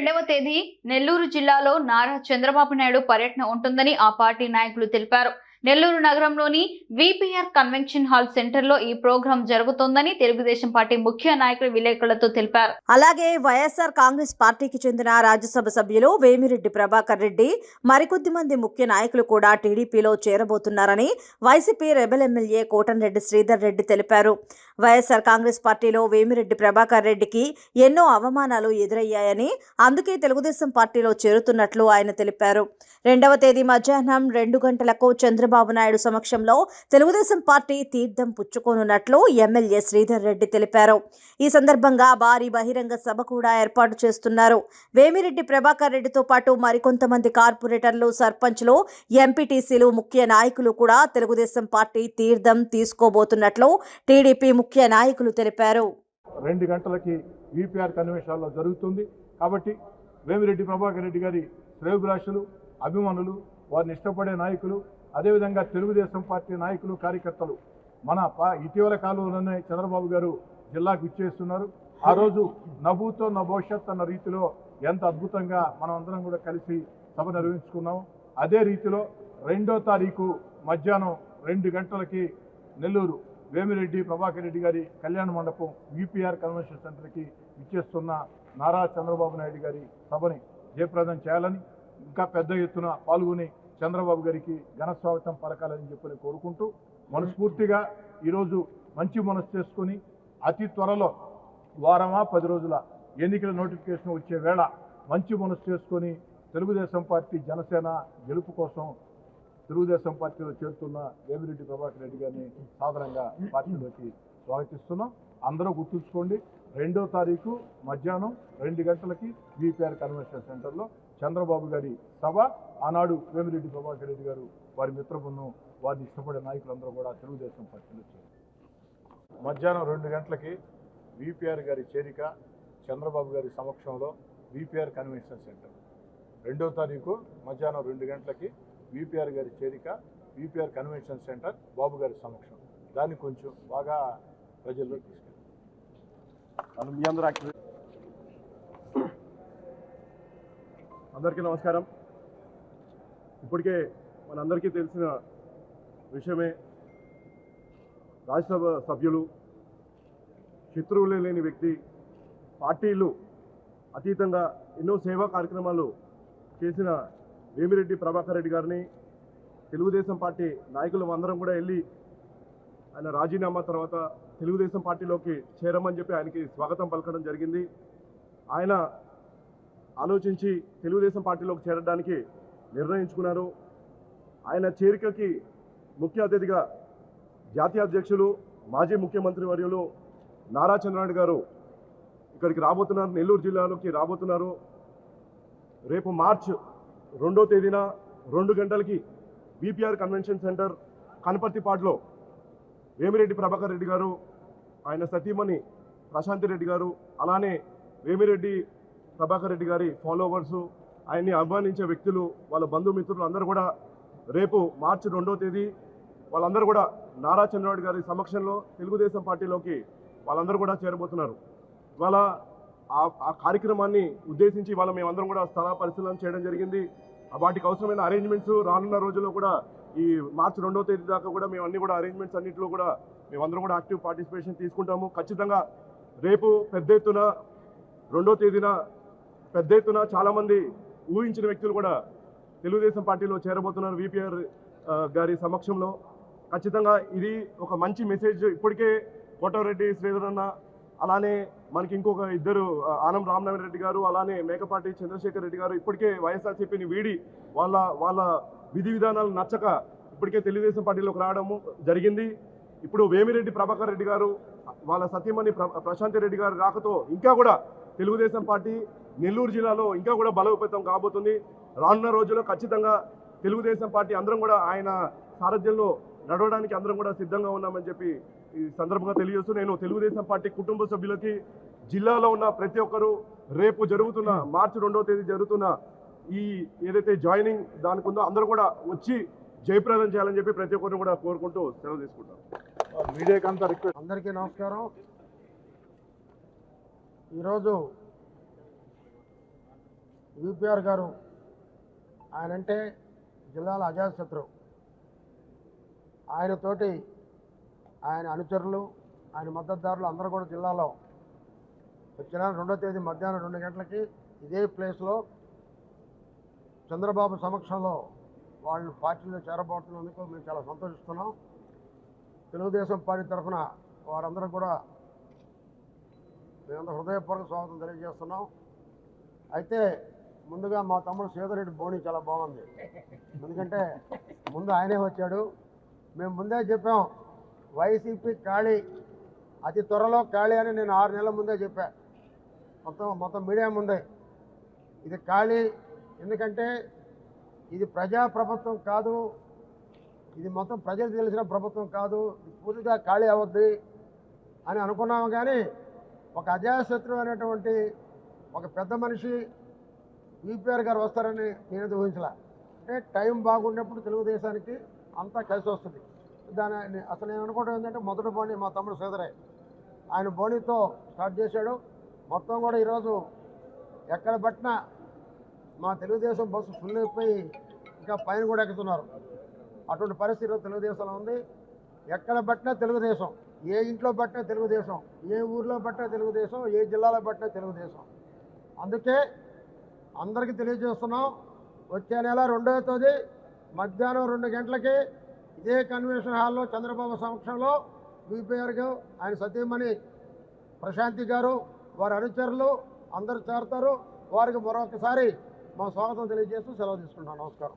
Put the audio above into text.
రెండవ తేదీ నెల్లూరు జిల్లాలో నారా చంద్రబాబు నాయుడు పర్యటన ఉంటుందని ఆ పార్టీ నాయకులు తెలిపారు. నెల్లూరు నగరంలోని విపిఆర్ కన్వెన్షన్ హాల్ సెంటర్లో ఈ ప్రోగ్రాం జరుగుతోందని తెలుగుదేశం పార్టీ ముఖ్య నాయకులు విలేకరులతో తెలిపారు. అలాగే వైఎస్ఆర్ కాంగ్రెస్ పార్టీకి చెందిన రాజ్యసభ సభ్యులు వేమిరెడ్డి ప్రభాకర్ రెడ్డి మరికొద్ది మంది ముఖ్య నాయకులు కూడా టీడీపీలో చేరబోతున్నారని వైసీపీ రెబెల్ ఎమ్మెల్యే కోటన్రెడ్డి శ్రీధర్ రెడ్డి తెలిపారు. వైఎస్ఆర్ కాంగ్రెస్ పార్టీలో వేమిరెడ్డి ప్రభాకర్ రెడ్డికి ఎన్నో అవమానాలు ఎదురయ్యాయని అందుకే తెలుగుదేశం పార్టీలో చేరుతున్నట్లు ఆయన తెలిపారు. రెండవ తేదీ మధ్యాహ్నం రెండు గంటలకు చంద్రబాబు నాయుడు సమక్షంలో తెలుగుదేశం పార్టీ తీర్థం పుచ్చుకోనున్నట్లు ఎమ్మెల్యే శ్రీధర్ రెడ్డి తెలిపారు. ఈ సందర్భంగా భారీ బహిరంగ సభ కూడా ఏర్పాటు చేస్తున్నారు. వేమిరెడ్డి ప్రభాకర్ రెడ్డితో పాటు మరికొంతమంది కార్పొరేటర్లు సర్పంచ్లు ఎంపీటీసీలు ముఖ్య నాయకులు కూడా తెలుగుదేశం పార్టీ తీర్థం తీసుకోబోతున్నట్లు టీడీపీ ముఖ్య నాయకులు తెలిపారు. రెండు గంటలకి విపిఆర్ కన్వెన్షన్లో జరుగుతుంది. కాబట్టి వేమిరెడ్డి ప్రభాకర్ రెడ్డి గారి శ్రేయోభిలాషులు అభిమానులు వారిని ఇష్టపడే నాయకులు అదేవిధంగా తెలుగుదేశం పార్టీ నాయకులు కార్యకర్తలు మన ఇటీవల కాలంలోనే చంద్రబాబు గారు జిల్లాకు ఇచ్చేస్తున్నారు. ఆ రోజు నవ్వుతో నా భవిష్యత్ అన్న రీతిలో ఎంత అద్భుతంగా మనం అందరం కూడా కలిసి సభ నిర్వహించుకున్నాం. అదే రీతిలో రెండో తారీఖు మధ్యాహ్నం రెండు గంటలకి నెల్లూరు వేమిరెడ్డి ప్రభాకర్ రెడ్డి గారి కళ్యాణ మండపం యూపీఆర్ కన్వెన్షన్ సెంటర్కి ఇచ్చేస్తున్న నారా చంద్రబాబు నాయుడు గారి సభని జయప్రదం చేయాలని ఇంకా పెద్ద ఎత్తున పాల్గొని చంద్రబాబు గారికి ఘన స్వాగతం పలకాలని చెప్పని కోరుకుంటూ మనస్ఫూర్తిగా ఈరోజు మంచి మనసు చేసుకొని అతి త్వరలో వారమా పది రోజుల ఎన్నికల నోటిఫికేషన్ వచ్చే వేళ మంచి మనసు చేసుకొని తెలుగుదేశం పార్టీ జనసేన గెలుపు కోసం తెలుగుదేశం పార్టీలో చేరుతున్న వేమిరెడ్డి ప్రభాకర్ రెడ్డి గారిని సాధారణంగా పార్టీలోకి స్వాగతిస్తున్నాం. అందరూ గుర్తుంచుకోండి రెండో తారీఖు మధ్యాహ్నం రెండు గంటలకి విపిఆర్ కన్వెన్షన్ సెంటర్లో చంద్రబాబు గారి సభ ఆనాడు వేమిరెడ్డి ప్రభాకర్ రెడ్డి గారు వారి మిత్రబృందం వారిని ఇష్టపడే నాయకులందరూ కూడా తెలుగుదేశం పార్టీలో చేరారు. మధ్యాహ్నం రెండు గంటలకి విపిఆర్ గారి చేరిక చంద్రబాబు గారి సమక్షంలో విపిఆర్ కన్వెన్షన్ సెంటర్. రెండో తారీఖు మధ్యాహ్నం రెండు గంటలకి విపిఆర్ గారి చేరిక విపిఆర్ కన్వెన్షన్ సెంటర్ బాబు గారి సమక్షం. దాన్ని కొంచెం బాగా ప్రజల్లో తీసుకెళ్ళారు మనం మీ అందరూ యాక్టివ్ అందరికీ నమస్కారం. ఇప్పటికే మనందరికీ తెలిసిన విషయమే రాజ్యసభ సభ్యులు శత్రువులే లేని వ్యక్తి పార్టీలు అతీతంగా ఎన్నో సేవా కార్యక్రమాలు చేసిన వేమిరెడ్డి ప్రభాకర్ రెడ్డి గారిని తెలుగుదేశం పార్టీ నాయకులు అందరం కూడా వెళ్ళి ఆయన రాజీనామా తర్వాత తెలుగుదేశం పార్టీలోకి చేరమని చెప్పి ఆయనకి స్వాగతం పలకడం జరిగింది. ఆయన ఆలోచించి తెలుగుదేశం పార్టీలోకి చేరడానికి నిర్ణయించుకున్నారు. ఆయన చేరికకి ముఖ్య అతిథిగా జాతీయ అధ్యక్షులు మాజీ ముఖ్యమంత్రి వర్యులు నారా చంద్రనాయుడు గారు ఇక్కడికి రాబోతున్నారు. నెల్లూరు జిల్లాలోకి రాబోతున్నారు. రేపు మార్చ్ రెండో తేదీన రెండు గంటలకి బీపీఆర్ కన్వెన్షన్ సెంటర్ కనపర్తిపాడులో వేమిరెడ్డి ప్రభాకర్ రెడ్డి గారు ఆయన సతీమణి ప్రశాంతి రెడ్డి గారు అలానే వేమిరెడ్డి ప్రభాకర్ రెడ్డి గారి ఫాలోవర్స్ ఆయన్ని అభిమానించే వ్యక్తులు వాళ్ళ బంధుమిత్రులు అందరూ కూడా రేపు మార్చి రెండో తేదీ వాళ్ళందరూ కూడా నారా చంద్రబాబు గారి సమక్షంలో తెలుగుదేశం పార్టీలోకి వాళ్ళందరూ కూడా చేరబోతున్నారు. ఇవాళ ఆ కార్యక్రమాన్ని ఉద్దేశించి ఇవాళ మేమందరం కూడా స్థల పరిశీలన చేయడం జరిగింది. వాటికి అవసరమైన అరేంజ్మెంట్స్ రానున్న రోజుల్లో కూడా ఈ మార్చి రెండో తేదీ దాకా కూడా మేము అన్ని కూడా అరేంజ్మెంట్స్ అన్నింటిలో కూడా మేమందరం కూడా యాక్టివ్ పార్టిసిపేషన్ తీసుకుంటాము. ఖచ్చితంగా రేపు పెద్ద ఎత్తున రెండో తేదీన పెద్ద ఎత్తున చాలామంది ఊహించిన వ్యక్తులు కూడా తెలుగుదేశం పార్టీలో చేరబోతున్నారు విపిఆర్ గారి సమక్షంలో. ఖచ్చితంగా ఇది ఒక మంచి మెసేజ్. ఇప్పటికే కోటరెడ్డి శ్రీధర్ అన్న అలానే మనకి ఇంకొక ఇద్దరు ఆనం రామనారాయణ రెడ్డి గారు అలానే మేకపాటి చంద్రశేఖర్ రెడ్డి గారు ఇప్పటికే వైఎస్ఆర్సీపీని వీడి వాళ్ళ వాళ్ళ విధి విధానాలు నచ్చక ఇప్పటికే తెలుగుదేశం పార్టీలోకి రావడము జరిగింది. ఇప్పుడు వేమిరెడ్డి ప్రభాకర్ రెడ్డి గారు వాళ్ళ సత్యమణి ప్ర ప్రశాంతి రెడ్డి గారు రాకతో ఇంకా కూడా తెలుగుదేశం పార్టీ నెల్లూరు జిల్లాలో ఇంకా కూడా బలోపేతం కాబోతుంది. రానున్న రోజుల్లో ఖచ్చితంగా తెలుగుదేశం పార్టీ అందరం కూడా ఆయన సారథ్యంలో నడవడానికి అందరం కూడా సిద్ధంగా ఉన్నామని చెప్పి ఈ సందర్భంగా తెలియజేస్తూ నేను తెలుగుదేశం పార్టీ కుటుంబ సభ్యులకి జిల్లాలో ఉన్న ప్రతి ఒక్కరూ రేపు జరుగుతున్న మార్చి రెండవ తేదీ జరుగుతున్న ఈ ఏదైతే జాయినింగ్ దానికి ఉందో అందరూ కూడా వచ్చి జయప్రదం చేయాలని చెప్పి ప్రతి ఒక్కరిని కూడా కోరుకుంటూ సెలవు తీసుకుంటాం. మీడియాకి అంతా రిక్వెస్ట్. అందరికీ నమస్కారం. ఈరోజు యూపీఆర్ గారు ఆయన అంటే జిల్లాల అజాతశత్రువు ఆయనతోటి ఆయన అనుచరులు ఆయన మద్దతుదారులు అందరూ కూడా జిల్లాలో వచ్చిన రెండో తేదీ మధ్యాహ్నం రెండు గంటలకి ఇదే ప్లేస్లో చంద్రబాబు సమక్షంలో వాళ్ళు పార్టీలో చేరబోతున్నందుకు మేము చాలా సంతోషిస్తున్నాం. తెలుగుదేశం పార్టీ తరఫున వారందరూ కూడా మేమంతా హృదయపూర్వక స్వాగతం తెలియజేస్తున్నాం. అయితే ముందుగా మా తమ్ముడు శ్రీధరెడ్డి బోని చాలా బాగుంది. ఎందుకంటే ముందు ఆయనే వచ్చాడు. మేము ముందే చెప్పాం వైసీపీ ఖాళీ అతి త్వరలో ఖాళీ అని నేను ఆరు నెలల ముందే చెప్పా. మొత్తం మొత్తం మీడియా ముందే. ఇది ఖాళీ ఎందుకంటే ఇది ప్రజా ప్రభుత్వం కాదు. ఇది మొత్తం ప్రజలు తెలిసిన ప్రభుత్వం కాదు. పూర్తిగా ఖాళీ అవద్ది అని అనుకున్నాము కానీ ఒక అజాశత్రు అనేటువంటి ఒక పెద్ద మనిషి ఈపీఆర్ గారు వస్తారని నేను ఊహించలే. అంటే టైం బాగున్నప్పుడు తెలుగుదేశానికి అంతా కలిసి వస్తుంది. దాని అసలు నేను అనుకోవడం ఏంటంటే మొదటి బోణి మా తమ్ముడు శ్రీధరే. ఆయన బోణితో స్టార్ట్ చేశాడు. మొత్తం కూడా ఈరోజు ఎక్కడ పట్టినా మా తెలుగుదేశం బస్సు ఫుల్ అయిపోయి ఇంకా పైన కూడా ఎక్కుతున్నారు. అటువంటి పరిస్థితి ఈరోజు తెలుగుదేశంలో ఉంది. ఎక్కడ పట్టినా తెలుగుదేశం. ఏ ఇంట్లో పట్టినా తెలుగుదేశం. ఏ ఊర్లో పట్టినా తెలుగుదేశం. ఏ జిల్లాలో పట్టినా తెలుగుదేశం. అందుకే అందరికీ తెలియజేస్తున్నాం. వచ్చే నెల రెండవ తేదీ మధ్యాహ్నం రెండు గంటలకి ఇదే కన్వెన్షన్ హాల్లో చంద్రబాబు సమక్షంలో బీపీఆర్ గారు ఆయన సతీమణి ప్రశాంతి గారు వారి అనుచరులు అందరూ చేరతారు. వారికి మరొకసారి మా స్వాగతం తెలియజేస్తూ సెలవు తీసుకుంటాం నమస్కారం.